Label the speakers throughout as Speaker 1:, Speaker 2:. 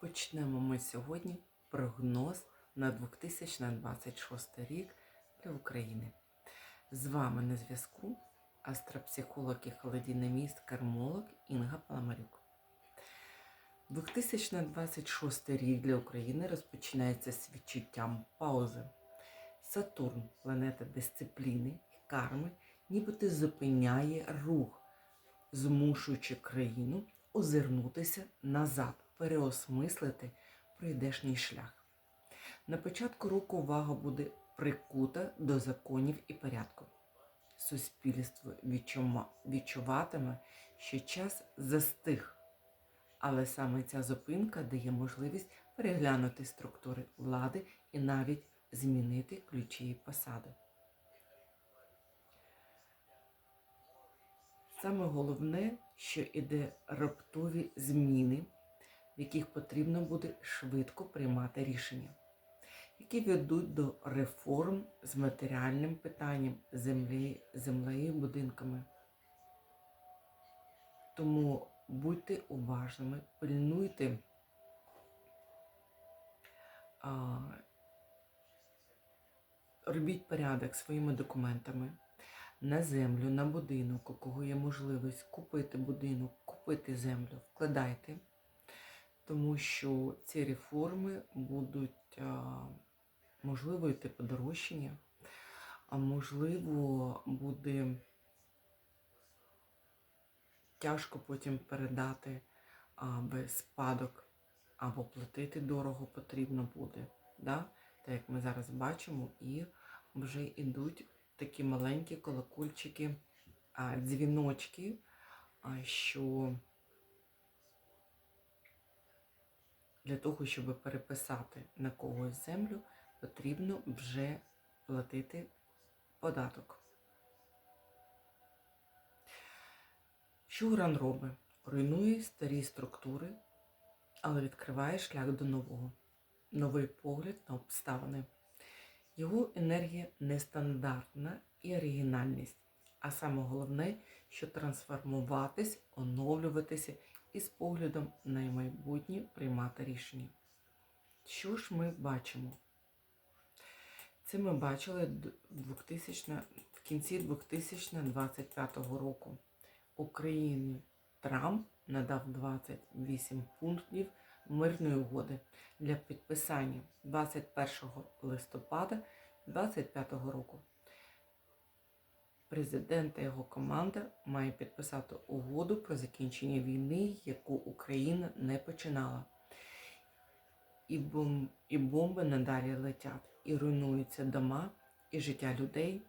Speaker 1: Почнемо ми сьогодні прогноз на 2026 рік для України. З вами на зв'язку астропсихолог і холодинаміст кармолог Інга Паламарюк. 2026 рік для України розпочинається з відчуттям паузи. Сатурн, планета дисципліни і карми, нібито зупиняє рух, змушуючи країну озирнутися назад, переосмислити пройдешній шлях. На початку року увага буде прикута до законів і порядку. Суспільство відчуватиме, що час застиг, але саме ця зупинка дає можливість переглянути структури влади і навіть змінити ключові посади. Саме головне, що іде раптові зміни, в яких потрібно буде швидко приймати рішення, які ведуть до реформ з матеріальним питанням землі, землею будинками. Тому будьте уважними, пильнуйте. Робіть порядок своїми документами. На землю, на будинок, у кого є можливість купити будинок, купити землю, вкладайте, тому що ці реформи будуть можливо йти подорожчання, а можливо буде тяжко потім передати без спадок або платити дорого потрібно буде. Да? Так як ми зараз бачимо, і вже йдуть такі маленькі колокольчики, дзвіночки, що для того, щоб переписати на когось землю, потрібно вже платити податок. Що Уран робить? Руйнує старі структури, але відкриває шлях до нового, новий погляд на обставини. Його енергія нестандартна і оригінальність, а саме головне, що трансформуватись, оновлюватися і з поглядом на майбутнє приймати рішення. Що ж ми бачимо? Це ми бачили 2000, в кінці 2025 року. Україні Трамп надав 28 пунктів мирної угоди для підписання 21 листопада 2025 року. Президент та його команда має підписати угоду про закінчення війни, яку Україна не починала. І, бом... і бомби надалі летять, і руйнуються дома, і життя людей.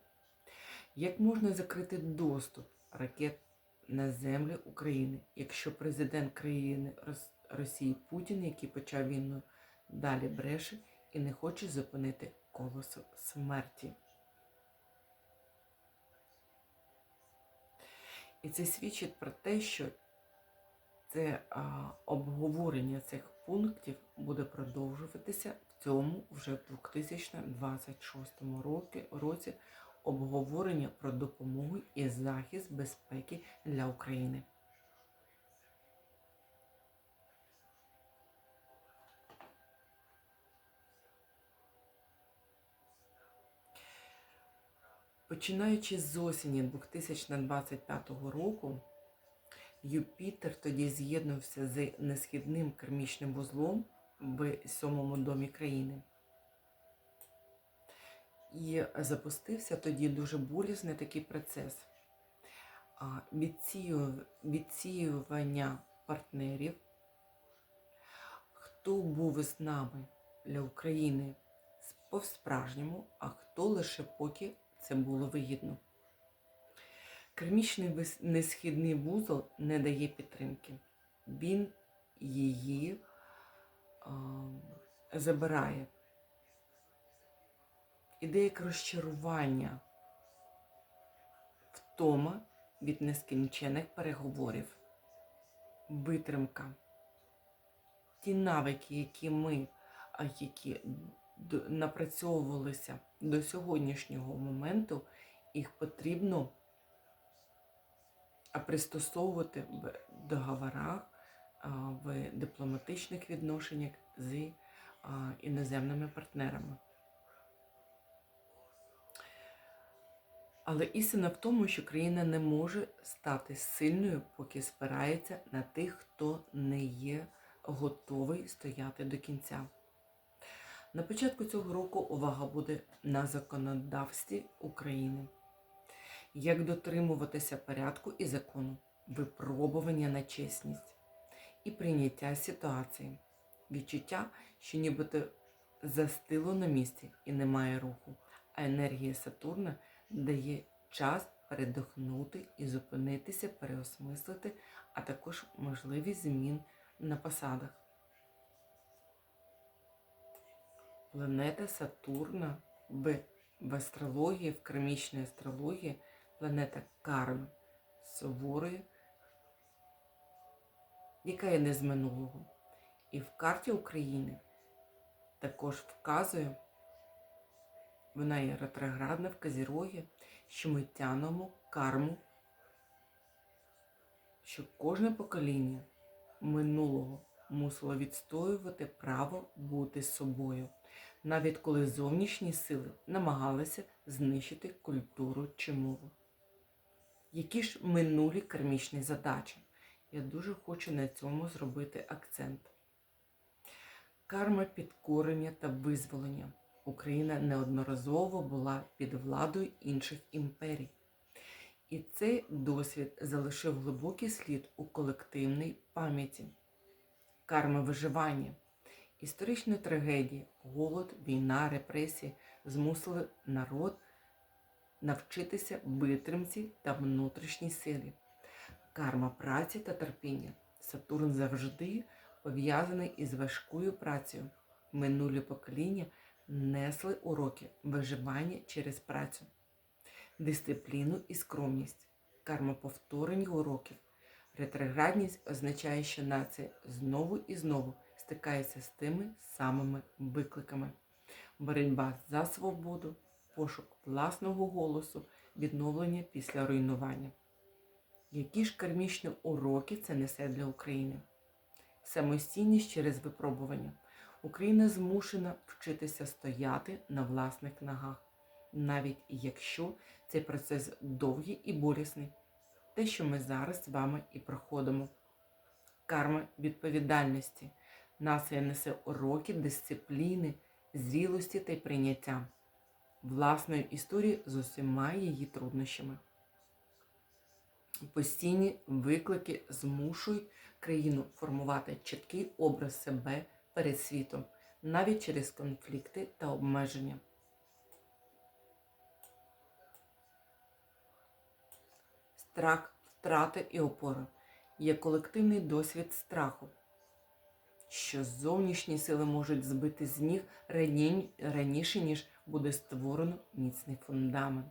Speaker 1: Як можна закрити доступ ракет на землю України, якщо президент країни Рос- Росії Путін, який почав війну, далі бреше і не хоче зупинити колесо смерті? І це свідчить про те, що це а, обговорення цих пунктів буде продовжуватися в цьому вже в 2026 році, році обговорення про допомогу і захист безпеки для України. Починаючи з осені 2025 року, Юпітер тоді з'єднувся з несхідним кармічним вузлом в сьомому домі країни. І запустився тоді дуже болісний такий процес відсіювання партнерів, хто був з нами для України по-справжньому, а хто лише поки це було вигідно. Кермічний несхідний вузол не дає підтримки. Він її а, забирає. Іде як розчарування, втома від нескінчених переговорів, витримка. Ті навики, які ми, які напрацьовувалися до сьогоднішнього моменту, їх потрібно пристосовувати в договорах в дипломатичних відношеннях з іноземними партнерами. Але істина в тому, що країна не може стати сильною, поки спирається на тих, хто не є готовий стояти до кінця. На початку цього року увага буде на законодавстві України. Як дотримуватися порядку і закону, випробування на чесність і прийняття ситуації, відчуття, що нібито застило на місці і немає руху, а енергія Сатурна дає час передохнути і зупинитися, переосмислити, а також можливість змін на посадах. Планета Сатурна в, в астрології, в кармічній астрології, планета Карми суворої, яка є не з минулого. І в карті України також вказує, вона є ретроградна в Казірогі, що ми тянемо карму, що кожне покоління минулого мусило відстоювати право бути собою, навіть коли зовнішні сили намагалися знищити культуру чи мову. Які ж минулі кармічні задачі? Я дуже хочу на цьому зробити акцент. Карма підкорення та визволення. Україна неодноразово була під владою інших імперій. І цей досвід залишив глибокий слід у колективній пам'яті. Карма виживання, історичні трагедії, голод, війна, репресії змусили народ навчитися витримці та внутрішній силі. Карма праці та терпіння. Сатурн завжди пов'язаний із важкою працею. Минулі покоління несли уроки виживання через працю, дисципліну і скромність, карма повторення уроків. Ретроградність означає, що нація знову і знову стикається з тими самими викликами. Боротьба за свободу, пошук власного голосу, відновлення після руйнування. Які ж кармічні уроки це несе для України? Самостійність через випробування. Україна змушена вчитися стояти на власних ногах, навіть якщо цей процес довгий і болісний, те, що ми зараз з вами і проходимо. Карма відповідальності. Нація несе уроки дисципліни, зрілості та й прийняття власної історії з усіма її труднощами. Постійні виклики змушують країну формувати чіткий образ себе перед світом, навіть через конфлікти та обмеження. Страх, втрати і опора є колективний досвід страху, що зовнішні сили можуть збити з ніг раніше, ніж буде створено міцний фундамент.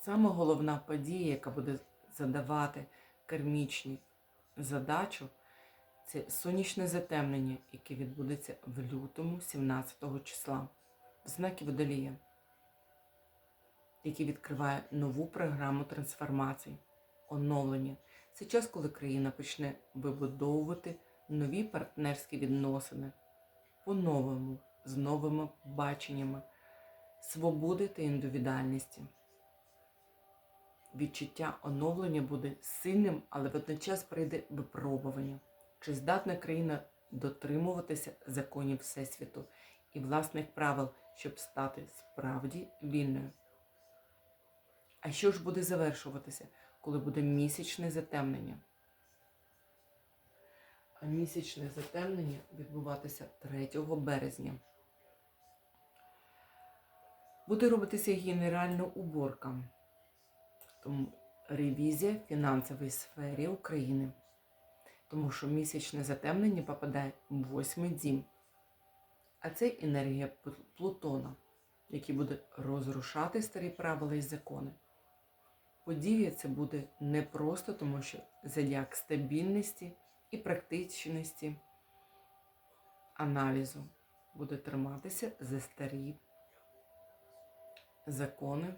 Speaker 1: Саме головна подія, яка буде задавати кармічні задачу, це сонячне затемнення, яке відбудеться в лютому 17 числа в знакі Водолія, який відкриває нову програму трансформації, оновлення. Це час, коли країна почне вибудовувати нові партнерські відносини по-новому, з новими баченнями, свободи та індивідуальності. Відчуття оновлення буде сильним, але водночас прийде випробування. Чи здатна країна дотримуватися законів Всесвіту і власних правил, щоб стати справді вільною? А що ж буде завершуватися, коли буде місячне затемнення? А місячне затемнення відбуватися 3 березня. Буде робитися генеральна уборка. Тому ревізія в фінансовій сфері України. Тому що місячне затемнення попадає в восьмий дім. А це енергія Плутона, який буде розрушати старі правила і закони. Подія це буде не просто, тому що зодіак стабільності і практичності аналізу буде триматися за старі закони.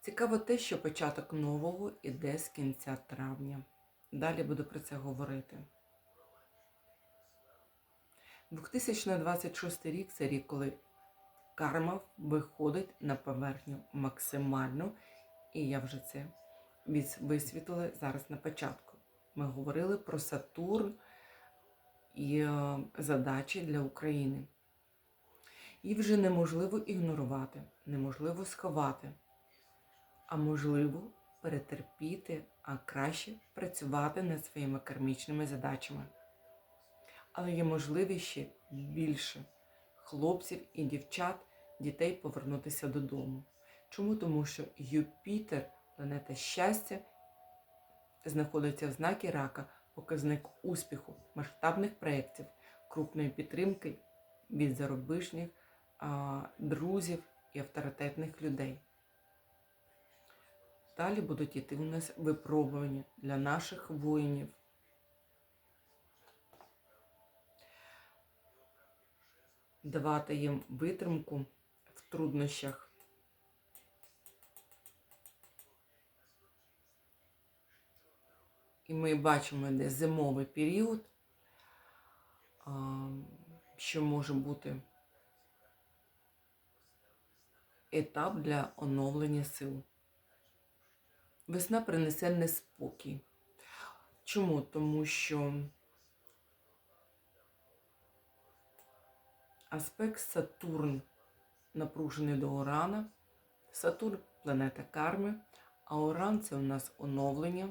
Speaker 1: Цікаво те, що початок нового іде з кінця травня. Далі буду про це говорити. 2026 рік це рік, коли карма виходить на поверхню максимально, і я вже це висвітлила зараз на початку. Ми говорили про Сатурн і е, задачі для України. Їх вже неможливо ігнорувати, неможливо сховати, а можливо перетерпіти, а краще працювати над своїми кармічними задачами. Але є можливість ще більше хлопців і дівчат, дітей повернутися додому. Чому? Тому що Юпітер, планета щастя, знаходиться в знакі рака, показник успіху, масштабних проєктів, крупної підтримки від зарубіжних друзів і авторитетних людей. Далі будуть йти у нас випробування для наших воїнів. Давати їм витримку труднощах. І ми бачимо, де зимовий період, що може бути етап для оновлення сил. Весна принесе неспокій. Чому? Тому що аспект Сатурн напружений до Урана. Сатурн планета карми, а Уран це у нас оновлення,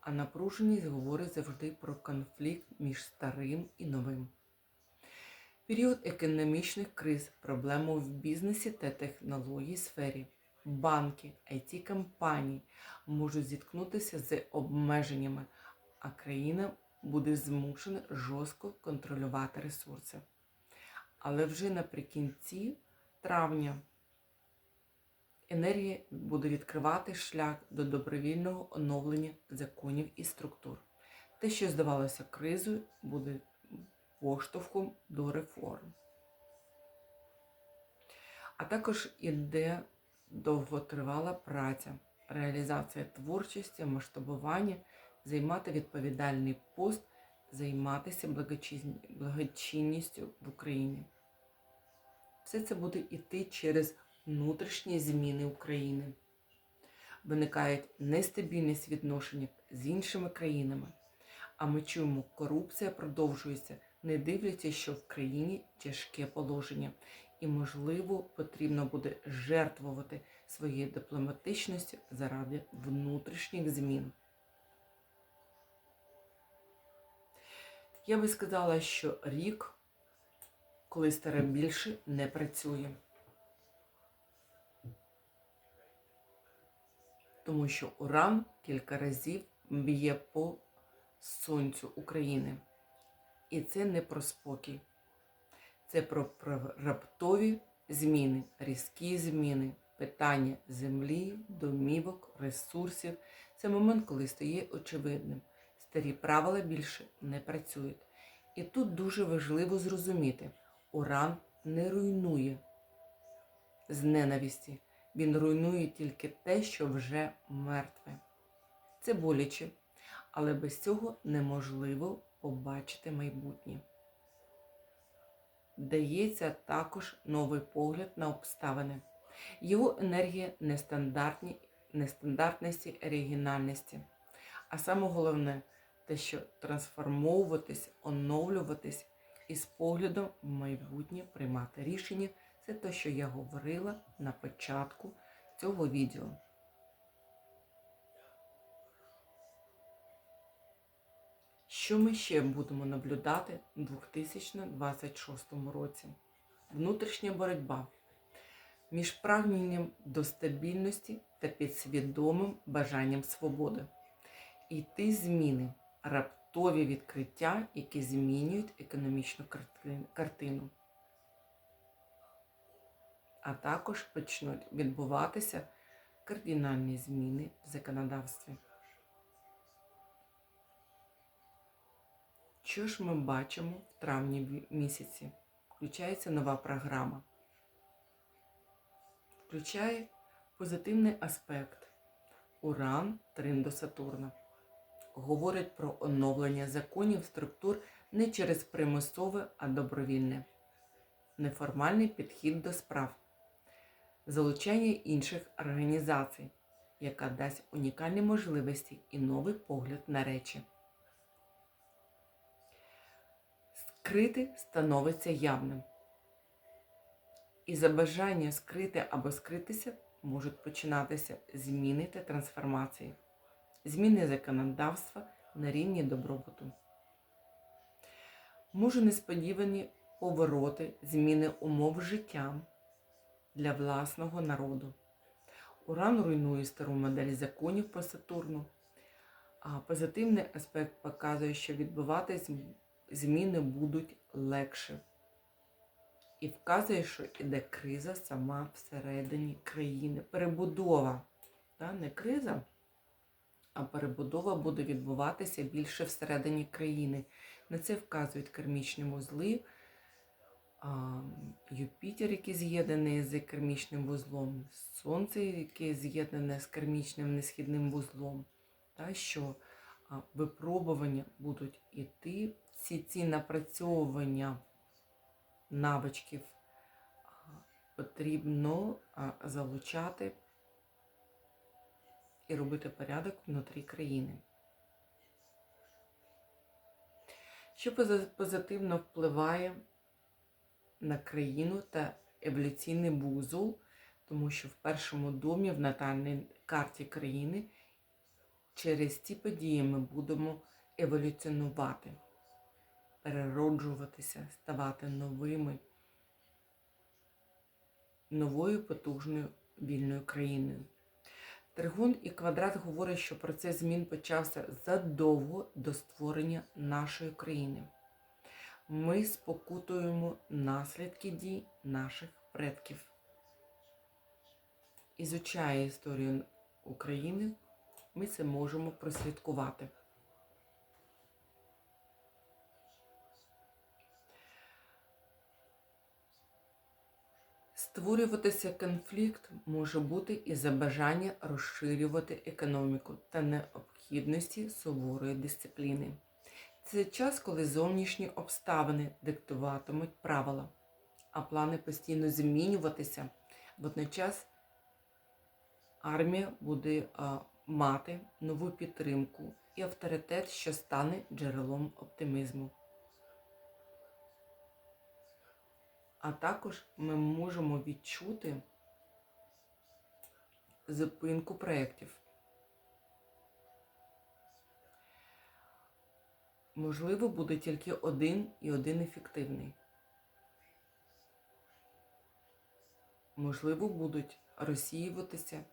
Speaker 1: а напруженість говорить завжди про конфлікт між старим і новим. Період економічних криз, проблеми в бізнесі та технологій сфері. Банки, it компанії можуть зіткнутися з обмеженнями, а країна буде змушена жорстко контролювати ресурси. Але вже наприкінці травня енергія буде відкривати шлях до добровільного оновлення законів і структур. Те, що здавалося кризою, буде поштовхом до реформ. А також іде довготривала праця, реалізація творчості, масштабування, займати відповідальний пост, займатися благочинністю в Україні. Все це буде йти через внутрішні зміни України. Виникають нестабільність відношення з іншими країнами. А ми чуємо, корупція продовжується, не дивлячись, що в країні тяжке положення, і, можливо, потрібно буде жертвувати своєю дипломатичністю заради внутрішніх змін. Я би сказала, що рік, коли старе більше, не працює. Тому що Уран кілька разів б'є по сонцю України. І це не про спокій. Це про, раптові зміни, різкі зміни, питання землі, домівок, ресурсів. Це момент, коли стає очевидним. Старі правила більше не працюють. І тут дуже важливо зрозуміти, Уран не руйнує з ненависті. Він руйнує тільки те, що вже мертве. Це боляче, але без цього неможливо побачити майбутнє. Дається також новий погляд на обставини. Його енергія нестандартні, нестандартності, оригінальності. А саме головне те, що трансформовуватись, оновлюватись і з поглядом в майбутнє приймати рішення. Це те, що я говорила на початку цього відео. Що ми ще будемо наблюдати у 2026 році? Внутрішня боротьба між прагненням до стабільності та підсвідомим бажанням свободи. І ті зміни, раптові відкриття, які змінюють економічну картину. А також почнуть відбуватися кардинальні зміни в законодавстві. Що ж ми бачимо в травні місяці? Включається нова програма. Включає Позитивний аспект Уран трин до Сатурна говорить про оновлення законів структур не через примусове, а добровільне, неформальний підхід до справ, залучання інших організацій, яка дасть унікальні можливості і новий погляд на речі. Скрити становиться явним. І за бажання скрити або скритися можуть починатися зміни та трансформації, зміни законодавства на рівні добробуту. Може несподівані повороти, зміни умов життя для власного народу. Уран руйнує стару модель законів по Сатурну, а позитивний аспект показує, що відбуватись зміни будуть легше. І вказує, що іде криза сама всередині країни. Перебудова. Та? Не криза, а перебудова буде відбуватися більше всередині країни. На це вказують кармічні вузли, Юпітер, який з'єднаний з кармічним вузлом, Сонце, яке з'єднане з кармічним несхідним вузлом. Та, що випробування будуть іти, всі ці напрацьовування навичків потрібно залучати і робити порядок внутрі країни. Що позитивно впливає на країну та еволюційний вузол, тому що в першому домі в натальній карті країни через ці події ми будемо еволюціонувати, перероджуватися, ставати новими, новою потужною вільною країною. Тригун і квадрат говорять, що процес змін почався задовго до створення нашої країни. Ми спокутуємо наслідки дій наших предків. Ізучає історію України, ми це можемо прослідкувати. Створюватися конфлікт може бути і за бажання розширювати економіку та необхідності суворої дисципліни. Це час, коли зовнішні обставини диктуватимуть правила, а плани постійно змінюватися. Водночас армія буде мати нову підтримку і авторитет, що стане джерелом оптимізму. А також ми можемо відчути зупинку проєктів. Можливо, буде тільки один і один ефективний. Можливо, будуть розсіюватися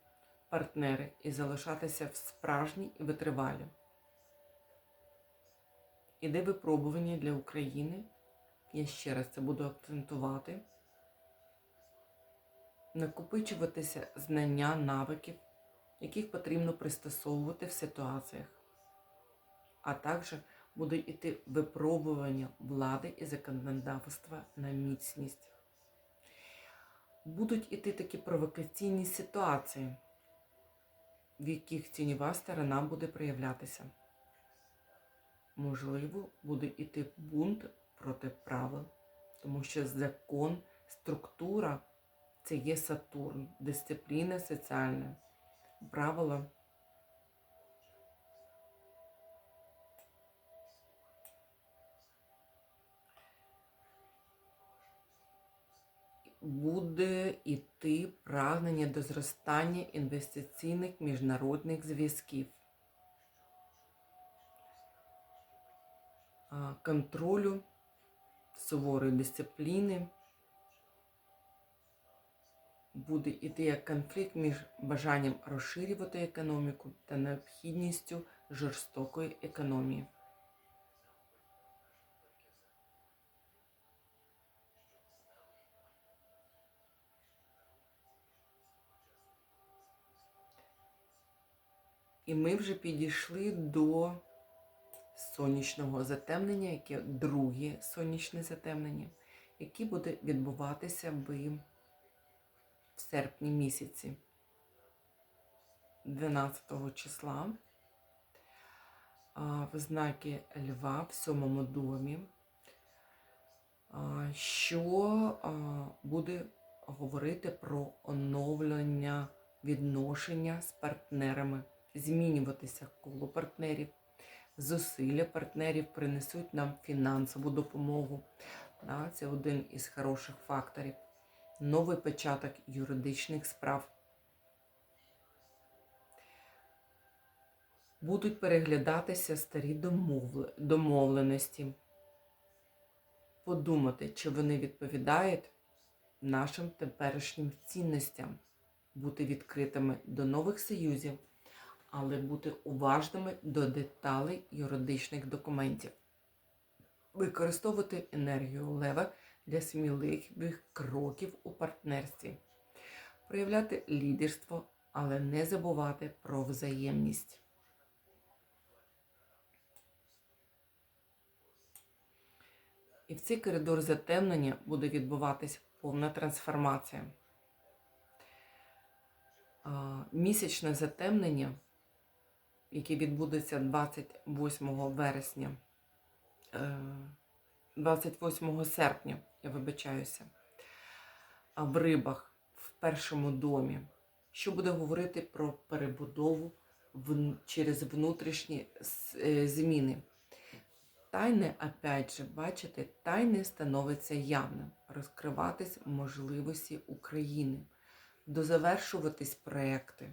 Speaker 1: партнери і залишатися в справжні і витривалі. Іде випробування для України. Я ще раз це буду акцентувати. Накопичуватися знання навиків, яких потрібно пристосовувати в ситуаціях, а також буде йти випробування влади і законодавства на міцність. Будуть іти такі провокаційні ситуації, в яких тіньова сторона буде проявлятися. Можливо, буде йти бунт проти правил, тому що закон, структура це є Сатурн, дисципліна соціальна, правила. Буде йти прагнення до зростання інвестиційних міжнародних зв'язків. контролю, суворої дисципліни. Буде йти як конфлікт між бажанням розширювати економіку та необхідністю жорстокої економії. І ми вже підійшли до сонячного затемнення, яке друге сонячне затемнення, яке буде відбуватися в, в серпні місяці. 12 числа в знаки Льва в сьомому домі, що буде говорити про оновлення відношення з партнерами, змінюватися коло партнерів, зусилля партнерів принесуть нам фінансову допомогу. Це один із хороших факторів. Новий початок юридичних справ. Будуть переглядатися старі домовленості. Подумати, чи вони відповідають нашим теперішнім цінностям, бути відкритими до нових союзів, але бути уважними до деталей юридичних документів, використовувати енергію лева для сміливих кроків у партнерстві, проявляти лідерство, але не забувати про взаємність. І в цей коридор затемнення буде відбуватись повна трансформація. Місячне затемнення, яке відбудеться 28 вересня, е, 28 серпня, я вибачаюся, в рибах в першому домі, що буде говорити про перебудову через внутрішні е, зміни. Тайне, опять же, бачите, тайне становиться явним, розкриватись можливості України, дозавершуватись проекти.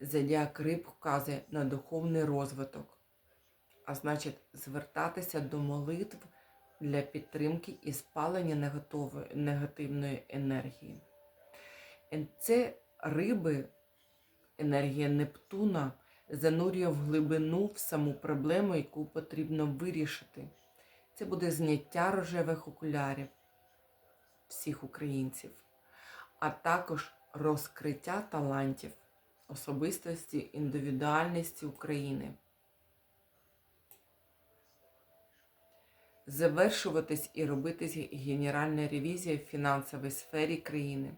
Speaker 1: Зодіак риб вказує на духовний розвиток, а значить, звертатися до молитв для підтримки і спалення негативної енергії. Це риби, енергія Нептуна занурює в глибину в саму проблему, яку потрібно вирішити. Це буде зняття рожевих окулярів всіх українців, а також розкриття талантів, особистості, індивідуальності України. Завершуватись і робитись генеральна ревізія в фінансовій сфері країни.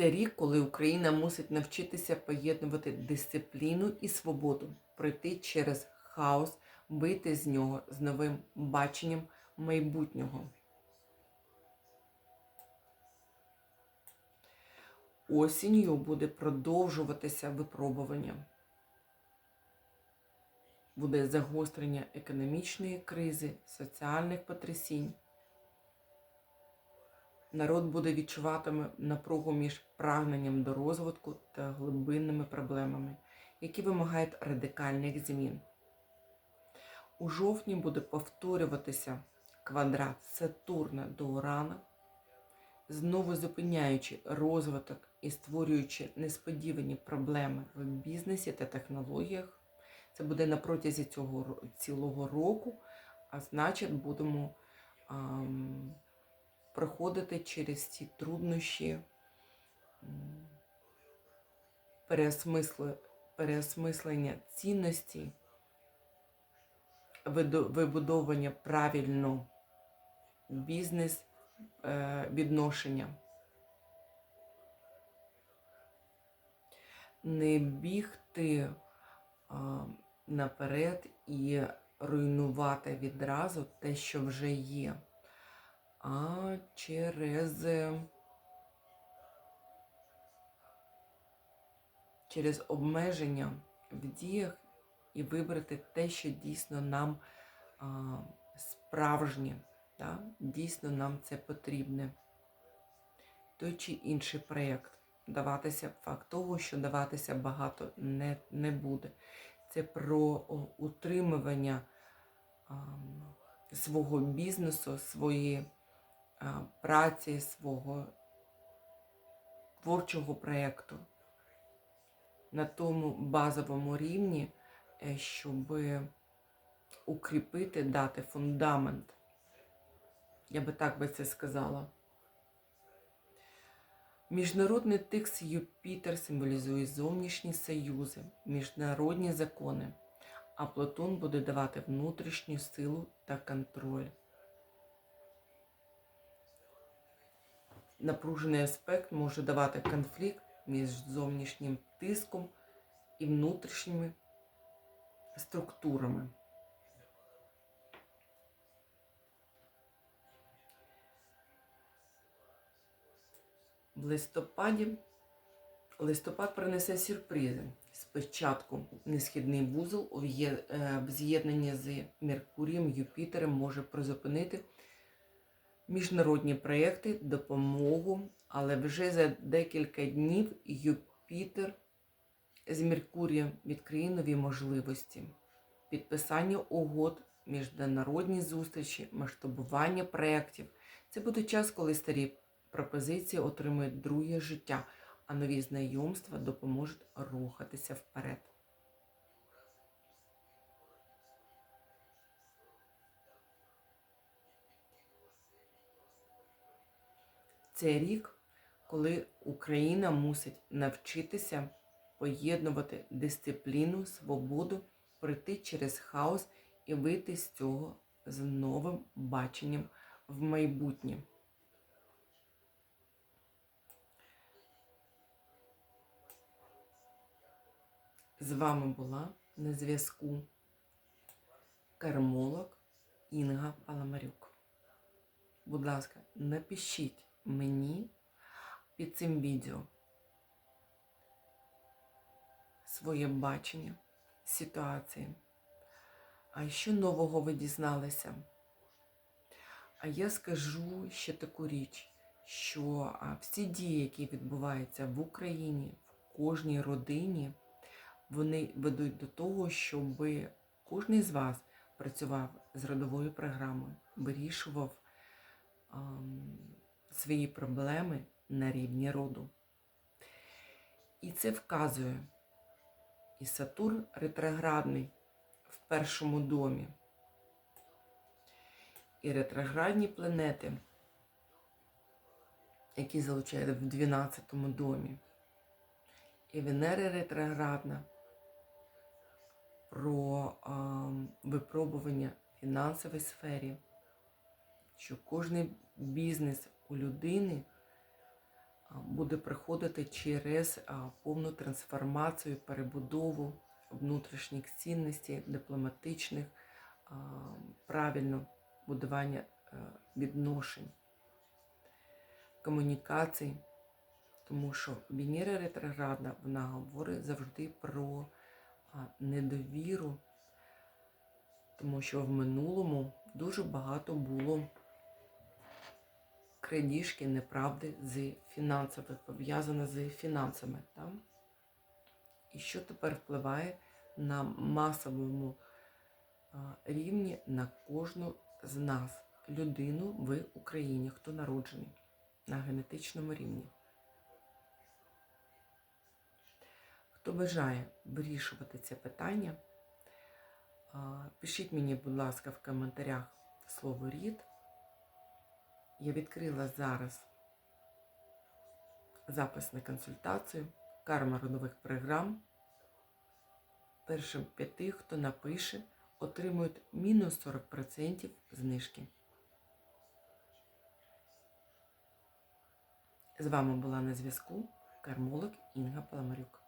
Speaker 1: Це рік, коли Україна мусить навчитися поєднувати дисципліну і свободу, пройти через хаос, вийти з нього з новим баченням майбутнього. Осінню буде продовжуватися випробування. Буде загострення економічної кризи, соціальних потрясінь. Народ буде відчуватиме напругу між прагненням до розвитку та глибинними проблемами, які вимагають радикальних змін. У жовтні буде повторюватися квадрат Сатурна до Урана, знову зупиняючи розвиток і створюючи несподівані проблеми в бізнесі та технологіях. Це буде на протязі цього цілого року, а значить, будемо. ам, проходити через ці труднощі, переосмислення цінностей, вибудовування правильно бізнес е, відношення. Не бігти наперед і руйнувати відразу те, що вже є а через, е, через обмеження в діях і вибрати те, що дійсно нам а, справжнє, да? дійсно нам це потрібне. Той чи інший проєкт. Даватися факт того, що даватися багато не, не буде. Це про утримування а, свого бізнесу, своєї а, праці, свого творчого проєкту на тому базовому рівні, щоб укріпити, дати фундамент. Я би так би це сказала. Міжнародний текст Юпітер символізує зовнішні союзи, міжнародні закони, а Плутон буде давати внутрішню силу та контроль. Напружений аспект може давати конфлікт між зовнішнім тиском і внутрішніми структурами. В листопаді листопад принесе сюрпризи. Спочатку несхідний вузол е, в з'єднанні з Меркурієм, Юпітером може призупинити міжнародні проєкти, допомогу, але вже за декілька днів Юпітер з Меркурієм відкриє нові можливості. Підписання угод, міжнародні зустрічі, масштабування проєктів. Це буде час, коли старі пропозиції отримують друге життя, а нові знайомства допоможуть рухатися вперед. Це рік, коли Україна мусить навчитися поєднувати дисципліну, свободу, пройти через хаос і вийти з цього з новим баченням в майбутнє. З вами була на зв'язку кармолог Інга Паламарюк. Будь ласка, напишіть мені під цим відео своє бачення ситуації. А що нового ви дізналися? А я скажу ще таку річ, що всі дії, які відбуваються в Україні, в кожній родині, вони ведуть до того, щоб кожен з вас працював з родовою програмою, вирішував ам, свої проблеми на рівні роду. І це вказує і Сатурн ретроградний в першому домі, і ретроградні планети, які залучають в 12 домі, і Венера ретроградна про а, випробування в фінансовій сфері, що кожний бізнес у людини буде проходити через повну трансформацію, перебудову внутрішніх цінностей, дипломатичних, правильно будування відношень, комунікацій. Тому що Венера ретроградна, вона говорить завжди про недовіру, тому що в минулому дуже багато було крадіжки, неправди з фінансами, пов'язане з фінансами. Так? І що тепер впливає на масовому рівні на кожну з нас, людину в Україні, хто народжений на генетичному рівні. Хто бажає вирішувати це питання, пишіть мені, будь ласка, в коментарях слово рід. Я відкрила зараз запис на консультацію, карма родових програм. Першим п'яти, хто напише, отримують мінус 40% знижки. З вами була на зв'язку кармолог Інга Паламарюк.